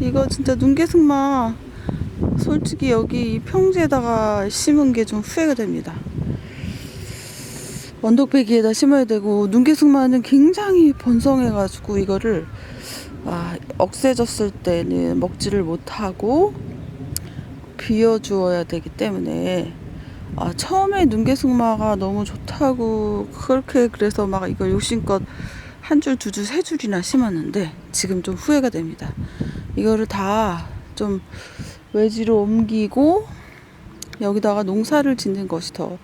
이거 진짜 눈개승마 솔직히 여기 이 평지에다가 심은 게 좀 후회가 됩니다. 언덕배기에다 심어야 되고 눈개승마는 굉장히 번성해가지고 이거를 아, 억세졌을 때는 먹지를 못하고 비워주어야 되기 때문에 아, 처음에 눈개승마가 너무 좋다고 그렇게 그래서 막 이거 욕심껏 한 줄, 두 줄, 세 줄이나 심었는데 지금 좀 후회가 됩니다. 이거를 다 좀 외지로 옮기고 여기다가 농사를 짓는 것이 더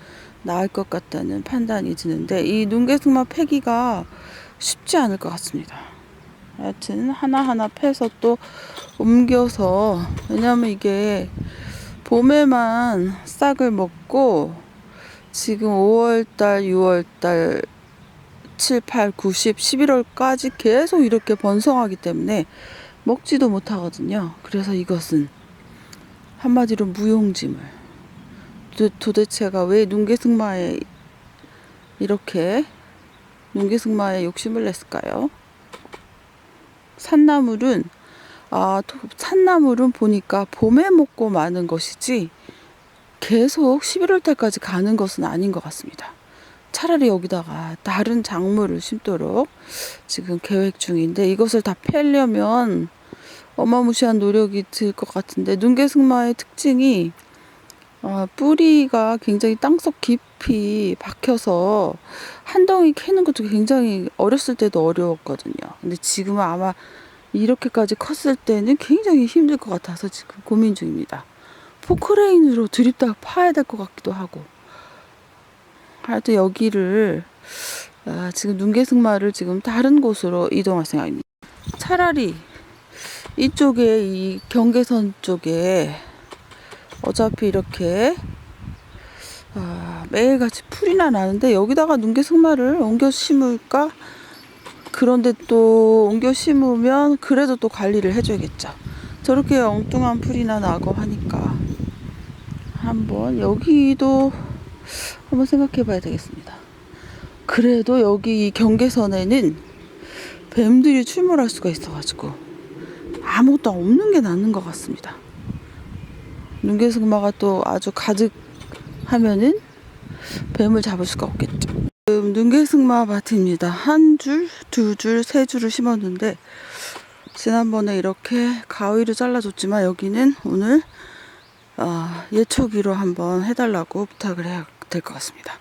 나을 것 같다는 판단이 드는데 이 눈개승마 패기가 쉽지 않을 것 같습니다. 하여튼 하나하나 패서 또 옮겨서 왜냐면 이게 봄에만 싹을 먹고 지금 5월달, 6월달, 7, 8, 9, 10, 11월까지 계속 이렇게 번성하기 때문에 먹지도 못하거든요. 그래서 이것은 한마디로 무용지물. 도, 도대체가 왜 눈개승마에 이렇게 눈개승마에 욕심을 냈을까요? 산나물은 아, 도- 산나물은 보니까 봄에 먹고 마는 것이지 계속 11월 달까지 가는 것은 아닌 것 같습니다. 차라리 여기다가 다른 작물을 심도록 지금 계획 중인데 이것을 다 패려면 어마무시한 노력이 들 것 같은데 눈개승마의 특징이 아, 뿌리가 굉장히 땅속 깊이 박혀서 한 덩이 캐는 것도 굉장히 어렸을 때도 어려웠거든요. 근데 지금은 아마 이렇게까지 컸을 때는 굉장히 힘들 것 같아서 지금 고민 중입니다. 포크레인으로 드립다 파야 될 것 같기도 하고. 하여튼 여기를 아, 지금 눈개승마를 지금 다른 곳으로 이동할 생각입니다. 차라리 이쪽에 이 경계선 쪽에 어차피 이렇게 아, 매일같이 풀이나 나는데 여기다가 눈개승마를 옮겨 심을까? 그런데 또 옮겨 심으면 그래도 또 관리를 해줘야겠죠. 저렇게 엉뚱한 풀이나 나고 하니까 한번 여기도 한번 생각해 봐야 되겠습니다. 그래도 여기 이 경계선에는 뱀들이 출몰할 수가 있어가지고 아무것도 없는 게 낫는 것 같습니다. 눈개승마가 또 아주 가득하면은 뱀을 잡을 수가 없겠죠. 지금 눈개승마 밭입니다. 한 줄, 두 줄, 세 줄을 심었는데 지난번에 이렇게 가위로 잘라줬지만 여기는 오늘 어, 예초기로 한번 해달라고 부탁을 해야 될 것 같습니다.